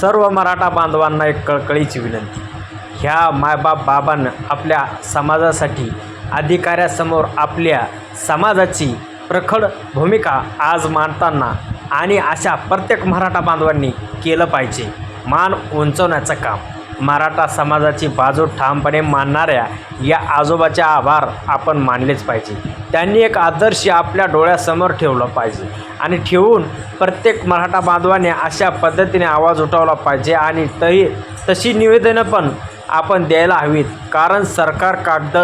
सर्व मराठा बांधवांना एक कळकळीची विनंती. ह्या मायबाप बाबांना आपल्या समाजासाठी अधिकाऱ्यासमोर आपल्या समाजाची प्रखड भूमिका आज मांडताना आणि अशा प्रत्येक मराठा बांधवांनी केलं पाहिजे. मान उंचवण्याचं काम. मराठा समाजाची बाजू ठामपणे मानणाऱ्या या आजोबाचे आभार आपण मानलेच पाहिजे. त्यांनी एक आदर्श आपल्या डोळ्यासमोर ठेवलं पाहिजे आणि ठेवून प्रत्येक मराठा बांधवाने अशा पद्धतीने आवाज उठवला पाहिजे आणि तही तशी निवेदनं पण आपण द्यायला हवीत. कारण सरकार कागद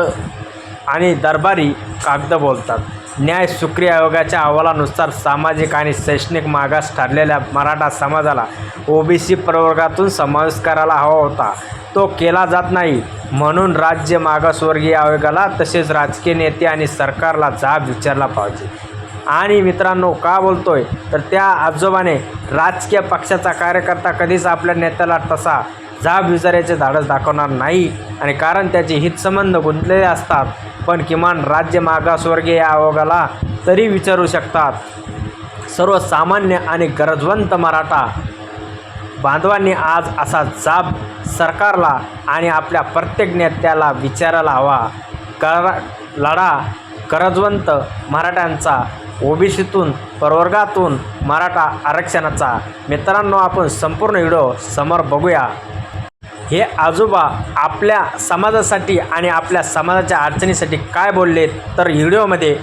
आणि दरबारी कागद बोलतात. न्याय सुक्रिया आयोगाच्या अहवालानुसार सामाजिक आणि शैक्षणिक मागास ठरलेल्या मराठा समाजाला ओबीसी प्रवर्गातून समावेश करायला हवा होता. तो केला जात नाही. म्हणून राज्य मागासवर्गीय आयोगाला तसेच राजकीय नेते आणि सरकारला जाब विचारला पाहिजे. आणि मित्रांनो का बोलतोय? तर त्या आजोबाने राजकीय पक्षाचा कार्यकर्ता कधीच आपल्या नेत्याला तसा जाब विचारायचे धाडस दाखवणार नाही आणि कारण त्याचे हितसंबंध गुंतलेले असतात. पण किमान राज्य मागासवर्गीय आयोगाला तरी विचारू शकतात. सर्वसामान्य आणि गरजवंत मराठा बांधवांनी आज असा जाब सरकारला आणि आपल्या प्रत्येक नेत्याला विचारायला हवा. कर लढा गरजवंत मराठ्यांचा ओबीसीतून प्रवर्गातून मराठा आरक्षणाचा. मित्रांनो आपण संपूर्ण व्हिडिओ समोर बघूया. हे आजोबा आपल्या समाजासाठी आणि आपल्या समाजाच्या अडचणीसाठी काय बोलले तर व्हिडिओमध्ये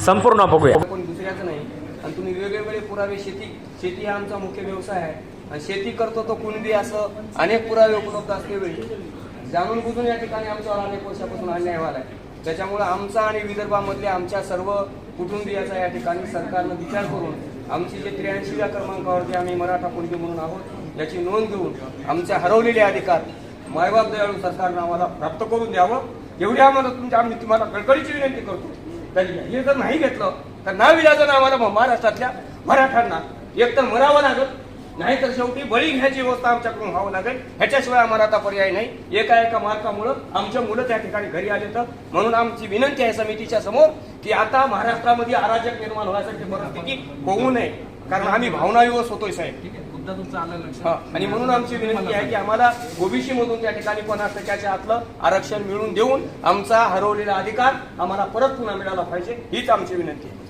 संपूर्ण बघूया. कोण दुसऱ्याचं नाही. आणि तुम्ही वेगवेगळे पुरावे शेती शेती हा आमचा मुख्य व्यवसाय आहे. आणि शेती करतो तो कुणबी असं अनेक पुरावे उपलब्ध असल्यावेळी जाणून बुजून या ठिकाणी आमच्यावर अनेक वर्षापासून अन्याय व्हायला आहे त्याच्यामुळे आमचा आणि विदर्भामधल्या आमच्या सर्व कुटुंबियाचा या ठिकाणी सरकारनं विचार करून आमची जे त्र्याऐंशीव्या क्रमांकावरती आम्ही मराठा कुणबी म्हणून आहोत याची नोंद घेऊन आमचे हरवलेले अधिकार मायबाप दयाळू सरकारनं आम्हाला प्राप्त करून द्यावं. एवढी आम्हाला तुमच्या आम्ही तुम्हाला कळकळीची विनंती करतो. हे जर नाही घेतलं तर ना विलाजन आम्हाला महाराष्ट्रातल्या मराठ्यांना एकतर मरावं लागेल नाही तर शेवटी बळी घ्यायची व्यवस्था आमच्याकडून व्हावं लागेल. ह्याच्याशिवाय आम्हाला आता पर्याय नाही. एका एका मार्कामुळं आमच्या मुलं त्या ठिकाणी घरी आले तर म्हणून आमची विनंती आहे समितीच्या समोर की आता महाराष्ट्रामध्ये अराजक निर्माण होण्यासाठी परिस्थिती होऊ नये. कारण आम्ही भावनाविवश होतोय साहेब. मुद्दा तुमचा आला लक्षात. हा, आणि म्हणून आमची विनंती आहे की आम्हाला ओबीसी मधून त्या ठिकाणी पन्नास टक्क्याच्या आतलं आरक्षण मिळवून देऊन आमचा हरवलेला अधिकार आम्हाला परत पुन्हा मिळाला पाहिजे हीच आमची विनंती आहे.